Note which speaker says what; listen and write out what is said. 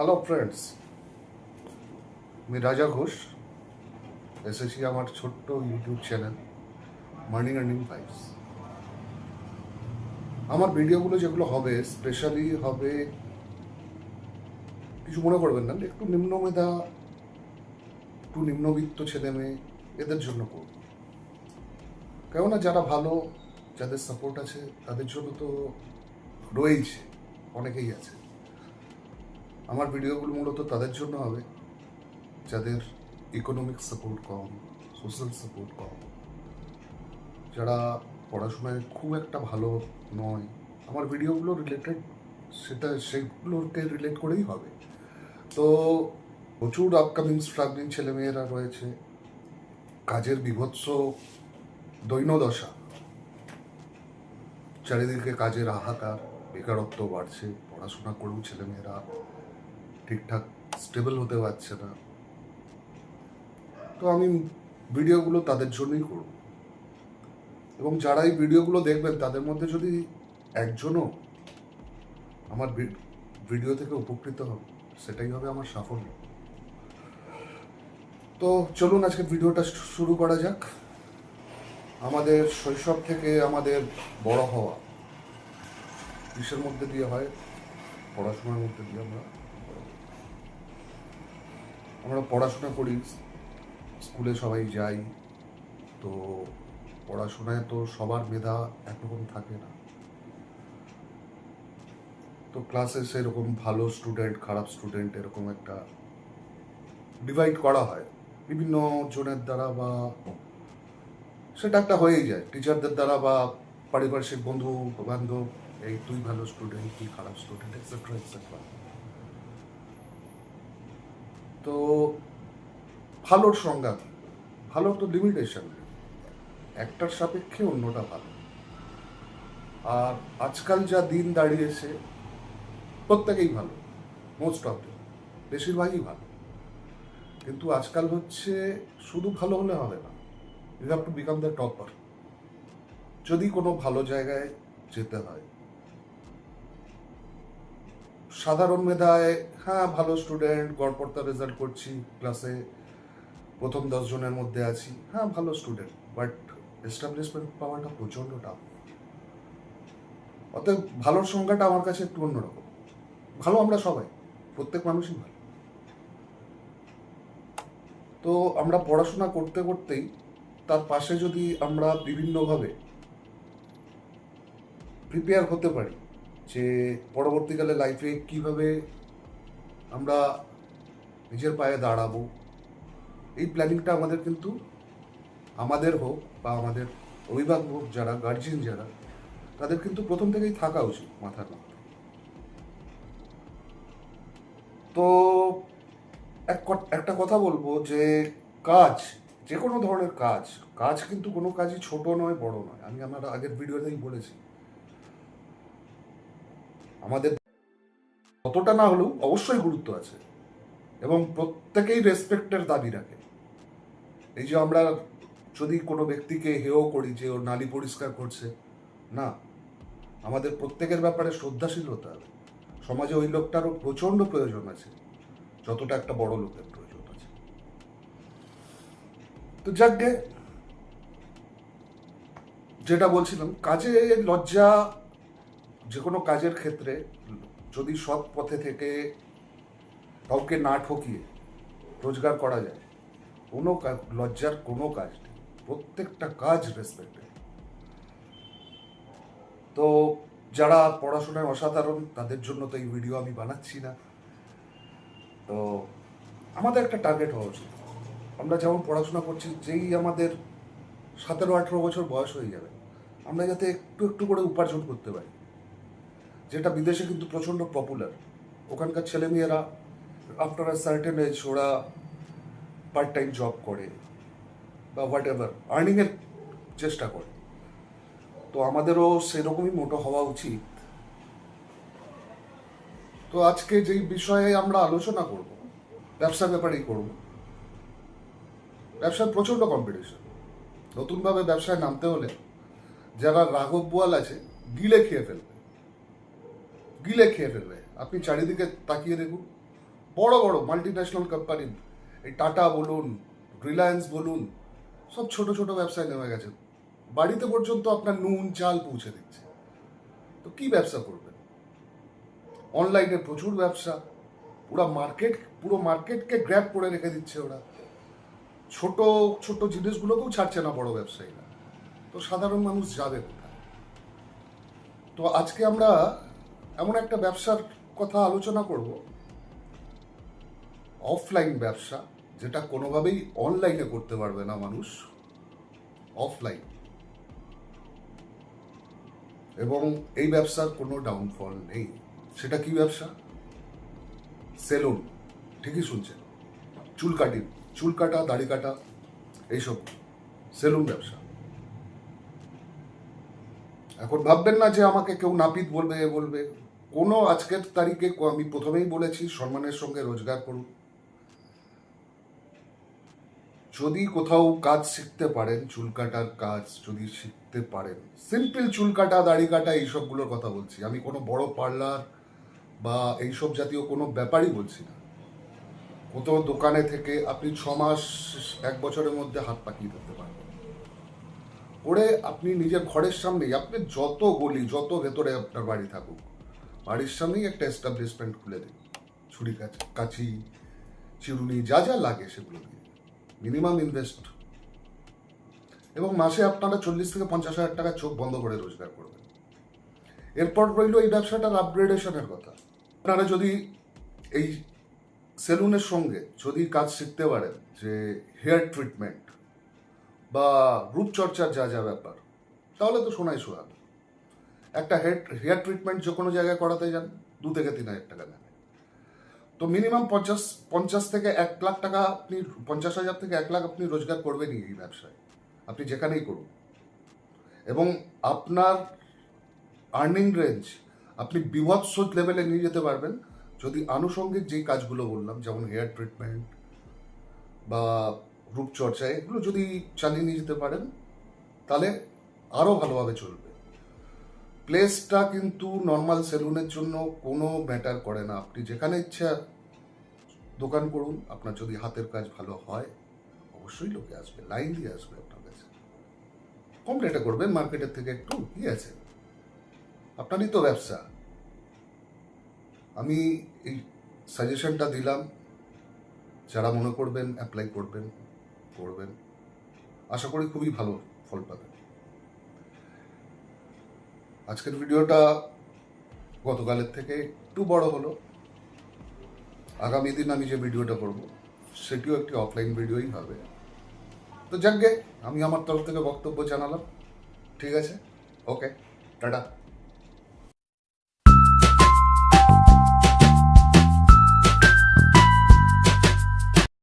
Speaker 1: Hello friends আমি রাজা ঘোষ এসেছি আমার ছোট্ট ইউটিউব চ্যানেল মার্নিং আর্নিং ভাইবস আমার ভিডিওগুলো যেগুলো হবে স্পেশালি হবে, কিছু মনে করবেন না, একটু নিম্ন মেধা, একটু নিম্নবিত্ত ছেলে মেয়ে, এদের জন্য করব। কেননা যারা ভালো, যাদের সাপোর্ট আছে, তাদের জন্য তো রয়েইছে, অনেকেই আছে। আমার ভিডিওগুলো মূলত তাদের জন্য হবে, যাদের ইকোনমিক সাপোর্ট কম সোশ্যাল সাপোর্ট কম। যারা পড়াশোনায় খুব একটা ভালো নয়, আমার ভিডিওগুলো রিলেটেড সেটা সেগুলোকে রিলেট করেই হবে। তো প্রচুর আপকামিং স্ট্রাগলিং ছেলেমেয়েরা রয়েছে, কাজের বিভৎস দৈনদশা চারিদিকে কাজের হাহাকার, বেকারত্ব বাড়ছে, পড়াশোনা করেও ছেলেমেয়েরা। ঠিকঠাক স্টেবল হতে পারছে না। তো আমি ভিডিওগুলো তাদের জন্যই করব। এবং যারা এই ভিডিওগুলো দেখবেন, তাদের মধ্যে যদি একজনও আমার ভিডিও থেকে উপকৃত হবে সেটাই হবে আমার সাফল্য। তো চলুন আজকে ভিডিওটা শুরু করা যাক। আমাদের শৈশব থেকে আমাদের বড় হওয়া। কিসের মধ্যে দিয়ে হয়? পড়াশোনার মধ্যে দিয়ে আমরা। আমরা পড়াশোনা করি, স্কুলে সবাই যাই, তো পড়াশোনায় তো সবার মেধা একরকম থাকে না। তো ক্লাসে সেরকম ভালো স্টুডেন্ট খারাপ স্টুডেন্ট এরকম একটা ডিভাইড করা হয়। বিভিন্ন জনের দ্বারা বা সেটা একটা হয়েই যায়। টিচারদের দ্বারা বা পারিপার্শ্বিক বন্ধু বান্ধব এই তুই ভালো স্টুডেন্ট তুই খারাপ স্টুডেন্ট এক্সেট্রা এক্সেট্রা তো ভালোর সংজ্ঞা কি? ভালোর তো লিমিটেশন একটার সাপেক্ষে অন্যটা ভালো। আর আজকাল যা দিন দাঁড়িয়েছে, প্রত্যেকেই ভালো মোস্ট অফ দেম বেশিরভাগই ভালো। কিন্তু আজকাল হচ্ছে শুধু ভালো হলে হবে না। You have to become the topper যদি কোনো ভালো জায়গায় যেতে হয় সাধারণ মেধায় হ্যাঁ ভালো স্টুডেন্ট গড়পড়তা রেজাল্ট করছি ক্লাসে প্রথম দশজনের মধ্যে আছি হ্যাঁ ভালো স্টুডেন্ট বাট এস্টাবলিশমেন্ট পাওয়াটা প্রচণ্ড টাফ অতএব ভালোর সংখ্যাটা আমার কাছে একটু অন্যরকম। ভালো আমরা সবাই, প্রত্যেক মানুষই ভালো। তো আমরা পড়াশোনা করতে করতেই তার পাশে যদি আমরা বিভিন্নভাবে প্রিপেয়ার হতে পারি যে পরবর্তীকালে লাইফে কীভাবে আমরা নিজের পায়ে দাঁড়াবো, এই প্ল্যানিংটা আমাদের কিন্তু আমাদের হোক বা আমাদের অভিভাবক হোক যারা গার্জিয়ান যারা, তাদের কিন্তু প্রথম থেকেই থাকা উচিত মাথার মধ্যে। তো এক একটা কথা বলব যে কাজ, যে কোনো ধরনের কাজ কাজ কিন্তু কোনো কাজই ছোট নয়, বড় নয়। আমি আমার আগের ভিডিওতেই বলেছি। আমাদের কতটা না হলেও অবশ্যই গুরুত্ব আছে এবং প্রত্যেকেই রেসপেক্টের দাবি রাখে। এই যে আমরা যদি কোনো ব্যক্তিকে হেও করি যে ওর নালী পরিষ্কার করছে, না, আমাদের প্রত্যেকের ব্যাপারে শ্রদ্ধাশীল হতে হবে সমাজে ওই লোকটারও প্রচণ্ড প্রয়োজন আছে, যতটা একটা বড় লোকের প্রয়োজন আছে। তো যাকে যেটা বলছিলাম, কাজে লজ্জা যে কোনো কাজের ক্ষেত্রে যদি সৎ পথে থেকে কাউকে না ঠকিয়ে রোজগার করা যায়, কোনো কাজ লজ্জার কোনো কাজ নেই। প্রত্যেকটা কাজ রেসপেক্টেড তো যারা পড়াশোনায় অসাধারণ, তাদের জন্য তো এই ভিডিও আমি বানাচ্ছি না। তো আমাদের একটা টার্গেট হওয়া উচিত। আমরা যেমন পড়াশোনা করছি, যেই আমাদের সতেরো আঠেরো বছর বয়স হয়ে যাবে, আমরা যাতে একটু একটু করে উপার্জন করতে পারি। যেটা বিদেশে কিন্তু প্রচণ্ড পপুলার ওখানকার ছেলেমেয়েরা আফটার আ সার্টেন এজ ওরা পার্ট টাইম জব করে বা হোয়াট এভার আর্নিংয়ের চেষ্টা করে। তো আমাদেরও সেরকমই মোটো হওয়া উচিত। তো আজকে যেই বিষয়ে আমরা আলোচনা করব ব্যবসার ব্যাপারেই করব, ব্যবসার প্রচণ্ড কম্পিটিশন নতুনভাবে ব্যবসায় নামতে হলে যারা রাঘব বোয়াল আছে, গিলে খেয়ে ফেলবে। গিলে খেয়ে ফেলবে। আপনি চারিদিকে তাকিয়ে দেখুন। বড় বড় মাল্টি ন্যাশনাল কোম্পানি এই টাটা বলুন রিলায়েন্স বলুন, সব ছোট ছোট ব্যবসায় নেমে গেছে। বাড়িতে পর্যন্ত আপনার নুন, চাল পৌঁছে দিচ্ছে। তো কি ব্যবসা করবেন? অনলাইনে প্রচুর ব্যবসা। পুরো মার্কেট পুরো মার্কেটকে গ্র্যাপ করে রেখে দিচ্ছে ওরা। ছোট ছোট জিনিসগুলোকেও ছাড়ছে না বড় ব্যবসায়ীরা। তো সাধারণ মানুষ যাবে কোথায়? তো আজকে আমরা এমন একটা ব্যবসার কথা আলোচনা করব। অফলাইন ব্যবসা, যেটা কোনোভাবেই অনলাইনে করতে পারবে না মানুষ। অফলাইন। এবং এই ব্যবসার কোনো ডাউনফল নেই। সেটা কি ব্যবসা? সেলুন। ঠিকই শুনছেন। চুল কাটি, চুল কাটা, দাড়ি কাটা, এইসব সেলুন ব্যবসা। এখন ভাববেন না যে আমাকে কেউ নাপিত বলবে, এ বলবে। কোনো আজকের তারিখে আমি প্রথমেই বলেছি সম্মানের সঙ্গে রোজগার করুন। যদি কোথাও কাজ শিখতে পারেন, চুল কাটার কাজ যদি শিখতে পারেন সিম্পল চুল কাটা, দাড়ি কাটা, এইসবগুলোর কথা বলছি। আমি কোনো বড় পার্লার বা এইসব জাতীয় কোনো ব্যাপারই বলছি না। কোথাও দোকানে থেকে আপনি ছ মাস, এক বছরের মধ্যে হাত পাকিয়ে দিতে পারবেন। করে আপনি নিজের ঘরের সামনেই, আপনি যত গলি, যত ভেতরে আপনার বাড়ি থাকুক বাড়ির সামনেই একটা এস্টাবলিশমেন্ট খুলে দিন ছুরি কাঁচি চিরুনি, যা যা লাগে সেগুলো দিয়ে। মিনিমাম ইনভেস্ট এবং মাসে আপনারা চল্লিশ থেকে পঞ্চাশ হাজার টাকা চোখ বন্ধ করে রোজগার করবেন। এরপর রইল এই ব্যবসাটার আপগ্রেডেশনের কথা। আপনারা যদি এই সেলুনের সঙ্গে যদি কাজ শিখতে পারেন, যে হেয়ার ট্রিটমেন্ট বা রূপচর্চার যা যা ব্যাপার, তাহলে তো শোনাই শোনাবে একটা হেড হেয়ার ট্রিটমেন্ট যে কোনো জায়গায় করাতে যান, দু থেকে তিন হাজার টাকা নেবে তো মিনিমাম পঞ্চাশ পঞ্চাশ থেকে এক লাখ টাকা আপনি, পঞ্চাশ হাজার থেকে এক লাখ আপনি রোজগার করবেনই এই ব্যবসায়। আপনি যেখানেই করুন। এবং আপনার আর্নিং রেঞ্জ আপনি বিভৎস লেভেলে নিয়ে যেতে পারবেন। যদি আনুষঙ্গিক যেই কাজগুলো বললাম, যেমন হেয়ার ট্রিটমেন্ট বা রূপচর্চা, এগুলো যদি চালিয়ে নিয়ে যেতে পারেন, তাহলে আরও ভালোভাবে চলবে। প্লেসটা কিন্তু নর্মাল সেলুনের জন্য কোনো ম্যাটার করে না। আপনি যেখানে ইচ্ছা দোকান করুন, আপনার যদি হাতের কাজ ভালো হয়, অবশ্যই লোকে আসবে লাইন দিয়ে আসবে আপনার কাছে। কম রেটে করবেন মার্কেটের থেকে একটু কি আছে। আপনারই তো ব্যবসা। আমি এই সাজেশনটা দিলাম। যারা মনে করবেন অ্যাপ্লাই করবেন করবেন। আশা করি খুবই ভালো ফল পাবেন। আজকের ভিডিওটা গতকালের থেকে একটু বড় হলো। আগামী দিন আমি যে ভিডিওটা করব, সেটিও একটি অফলাইন ভিডিওই হবে। তো যাকগে আমি আমার তরফ থেকে বক্তব্য জানালাম। ঠিক আছে? Okay tata.